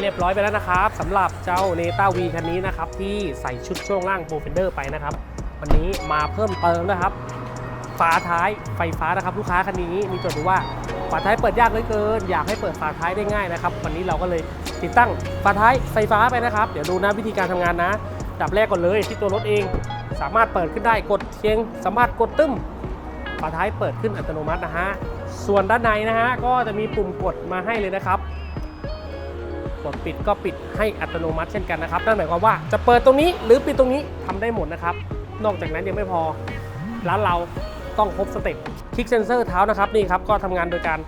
เรียบร้อยไปแล้วนะครับสำหรับเจ้าเนต้าวีคันนี้นะครับที่ใส่ชุดช่วงล่างโปรเฟนเดอร์ไปนะครับ วันนี้มาเพิ่มเติมนะครับฝาท้ายไฟฟ้านะครับลูกค้าคันนี้มีโจทย์อยู่ว่าฝาท้ายเปิดยากเหลือเกิน อยากให้เปิดฝาท้ายได้ง่ายนะครับ วันนี้เราก็เลยติดตั้งฝาท้ายไฟฟ้าไปนะครับ เดี๋ยวดูนะวิธีการทำงานนะดับแรกก่อนเลยที่ตัวรถเอง สามารถเปิดขึ้นได้กดเพียงสามารถกดตึ้มฝาท้ายเปิดขึ้นอัตโนมัตินะฮะส่วนด้านในนะฮะก็จะมีปุ่มกดมาให้เลยนะครับ กดปิดก็ปิดให้อัตโนมัติเช่นกันนะครับนั่นหมายความว่าจะเปิดตรงนี้หรือปิดตรงนี้ทำได้หมดนะครับ นอกจากนั้นยังไม่พอร้านเราต้องครบสเต็ปคลิกเซนเซอร์เท้านะครับนี่ครับก็ทำงานโดยการ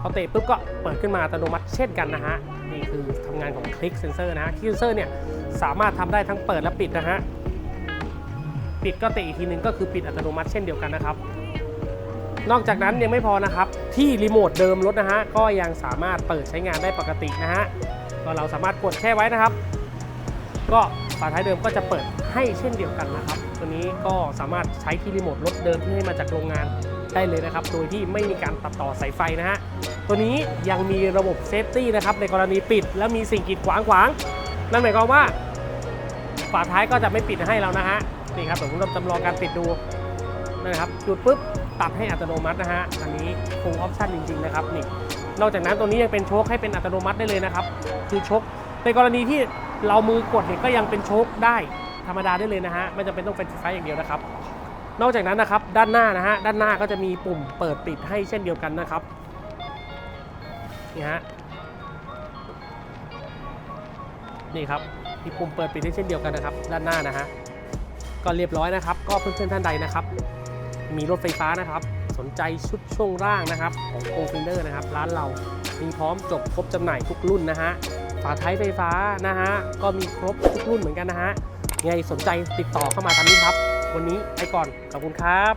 พอเตะปุ๊บก็เปิดขึ้นมาอัตโนมัติเช่นกันนะฮะนี่คือทำงานของคลิกเซนเซอร์นะคลิกเซนเซอร์เนี่ยสามารถทำได้ทั้งเปิดและปิดนะฮะปิดก็เตะอีกทีหนึงก็คือปิดอัตโนมัติเช่นเดียวกันนะครับนอกจากนั้นยังไม่พอนะครับ ที่รีโมทเดิมรถนะฮะ ก็ยังสามารถเปิดใช้งานได้ปกตินะฮะ ก็เราสามารถกดแช่ไว้นะครับ ก็ฝาท้ายเดิมก็จะเปิดให้เช่นเดียวกันนะครับ ตัวนี้ก็สามารถใช้ที่รีโมทรถเดิมที่ให้มาจากโรงงานได้เลยนะครับ โดยที่ไม่มีการตัดต่อสายไฟนะฮะ ตัวนี้ยังมีระบบเซฟตี้นะครับในกรณีปิด แล้วมีสิ่งกีดขวางขวาง นั่นหมายความว่าฝาท้ายก็จะไม่ปิดให้เรานะฮะ นี่ครับเดี๋ยวผมจำลองการปิดดูนะครับจุดปุ๊บตัดให้อัตโนมัตินะฮะ อันนี้ full option จริงๆนะครับนี่ นอกจากนั้นตัวนี้ยังเป็นโชคให้เป็นอัตโนมัติได้เลยนะครับ คือโชคในกรณีที่เรามือกดเนี่ยก็ยังเป็นโชคได้ธรรมดาได้เลยนะฮะไม่จำเป็นต้องเป็นไฟฟ้าอย่างเดียวนะครับ นอกจากนั้นนะครับด้านหน้านะฮะด้านหน้าก็จะมีปุ่มเปิดปิดให้เช่นเดียวกันนะครับนี่ฮะนี่ครับมีปุ่มเปิดปิดให้เช่นเดียวกันนะครับ ด้านหน้านะฮะก็เรียบร้อยนะครับ ก็เพื่อนๆท่านใดนะครับ มีรถไฟฟ้านะครับ สนใจชุดช่วงล่างนะครับ ของโ f ฟินเดอร์นะครับ ร้านเรามีพร้อมจบครบจำหน่ายทุกรุ่นนะฮะฝาท้ายไฟฟ้านะฮะก็มีครบทุกรุ่นเหมือนกันนะฮะไงสนใจติดต่อเข้ามาทางนี้ครับ วันนี้ไปก่อนขอบคุณครับ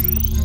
Bye.